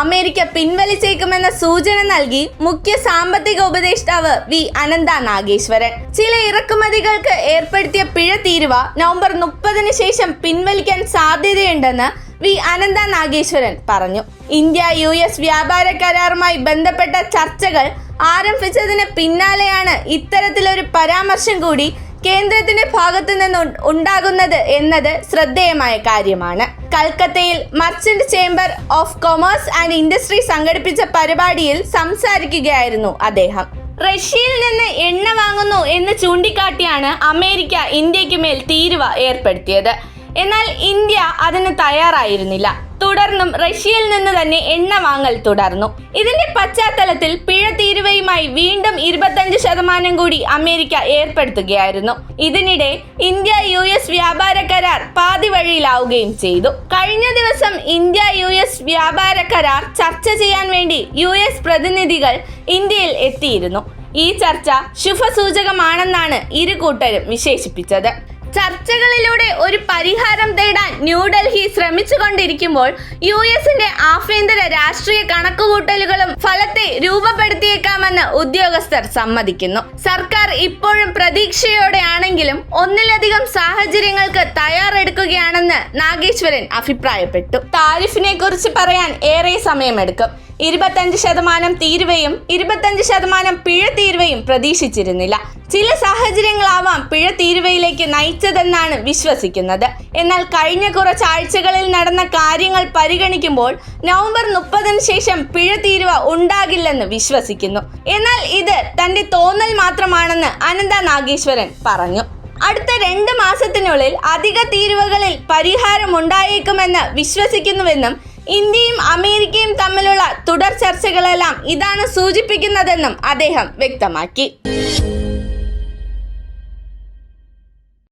America പിൻവലിച്ചേക്കുമെന്ന സൂചന നൽകി മുഖ്യ സാമ്പത്തിക ഉപദേഷ്ടാവ് വി അനന്ത നാഗേശ്വരൻ. ചില ഇറക്കുമതികൾക്ക് ഏർപ്പെടുത്തിയ പിഴ തീരുവ നവംബർ മുപ്പതിന് ശേഷം പിൻവലിക്കാൻ സാധ്യതയുണ്ടെന്ന് വി അനന്ത നാഗേശ്വരൻ പറഞ്ഞു. ഇന്ത്യ യു എസ് വ്യാപാര കരാറുമായി ബന്ധപ്പെട്ട ചർച്ചകൾ ആരംഭിച്ചതിന് പിന്നാലെയാണ് ഇത്തരത്തിലൊരു പരാമർശം കൂടി കേന്ദ്രത്തിന്റെ ഭാഗത്തു നിന്ന് ഉണ്ടാകുന്നത് എന്നത് ശ്രദ്ധേയമായ കാര്യമാണ്. കൽക്കത്തയിൽ merchant chamber of commerce and industry സംഘടിപ്പിച്ച പരിപാടിയിൽ സംസാരിക്കുകയായിരുന്നു അദ്ദേഹം. റഷ്യയിൽ നിന്ന് എണ്ണ വാങ്ങുന്നു എന്ന് ചൂണ്ടിക്കാട്ടിയാണ് അമേരിക്ക ഇന്ത്യയ്ക്ക് മേൽ തീരുവ ഏർപ്പെടുത്തിയത്. എന്നാൽ ഇന്ത്യ അതിന് തയ്യാറായിരുന്നില്ല. തുടർന്നും റഷ്യയിൽ നിന്ന് തന്നെ എണ്ണ വാങ്ങൽ തുടർന്നു. ഇതിന്റെ പശ്ചാത്തലത്തിൽ പിഴ തീരുവയുമായി വീണ്ടും ഇരുപത്തഞ്ച് ശതമാനം കൂടി അമേരിക്ക ഏർപ്പെടുത്തുകയായിരുന്നു. ഇതിനിടെ ഇന്ത്യ യു എസ് വ്യാപാര കരാർ പാതി വഴിയിലാവുകയും ചെയ്തു. കഴിഞ്ഞ ദിവസം ഇന്ത്യ യു എസ് വ്യാപാര കരാർ ചർച്ച ചെയ്യാൻ വേണ്ടി യു എസ് പ്രതിനിധികൾ ഇന്ത്യയിൽ എത്തിയിരുന്നു. ഈ ചർച്ച ശുഭസൂചകമാണെന്നാണ് ഇരു കൂട്ടരും വിശേഷിപ്പിച്ചത്. ചർച്ചകളിലൂടെ ഒരു പരിഹാരം തേടാൻ ന്യൂഡൽഹി ശ്രമിച്ചുകൊണ്ടിരിക്കുമ്പോൾ യു എസിന്റെ ആഭ്യന്തര രാഷ്ട്രീയ കണക്കുകൂട്ടലുകളും ഫലത്തെ രൂപപ്പെടുത്തിയേക്കാമെന്ന് ഉദ്യോഗസ്ഥർ സമ്മതിക്കുന്നു. സർക്കാർ ഇപ്പോഴും പ്രതീക്ഷയോടെയാണെങ്കിലും ഒന്നിലധികം സാഹചര്യങ്ങൾക്ക് തയ്യാറെടുക്കുകയാണെന്ന് നാഗേശ്വരൻ അഭിപ്രായപ്പെട്ടു. താരിഫിനെ കുറിച്ച് പറയാൻ ഏറെ സമയമെടുക്കും. ഇരുപത്തഞ്ച് ശതമാനം തീരുവയും ഇരുപത്തഞ്ച് ശതമാനം പിഴ തീരുവയും പ്രതീക്ഷിച്ചിരുന്നില്ല. ചില സാഹചര്യങ്ങളാവാം പിഴ തീരുവയിലേക്ക് നയിച്ചതെന്നാണ് വിശ്വസിക്കുന്നത്. എന്നാൽ കഴിഞ്ഞ കുറച്ച് ആഴ്ചകളിൽ നടന്ന കാര്യങ്ങൾ പരിഗണിക്കുമ്പോൾ നവംബർ മുപ്പതിന് ശേഷം പിഴ തീരുവ ഉണ്ടാകില്ലെന്ന് വിശ്വസിക്കുന്നു. എന്നാൽ ഇത് തന്റെ തോന്നൽ മാത്രമാണെന്ന് അനന്ത നാഗേശ്വരൻ പറഞ്ഞു. അടുത്ത രണ്ട് മാസത്തിനുള്ളിൽ അധിക തീരുവകളിൽ പരിഹാരം ഉണ്ടായേക്കുമെന്ന് വിശ്വസിക്കുന്നുവെന്നും ഇന്ത്യയും അമേരിക്കയും തമ്മിലുള്ള തുടർ ചർച്ചകളെല്ലാം ഇതാണ് സൂചിപ്പിക്കുന്നതെന്നും അദ്ദേഹം വ്യക്തമാക്കി.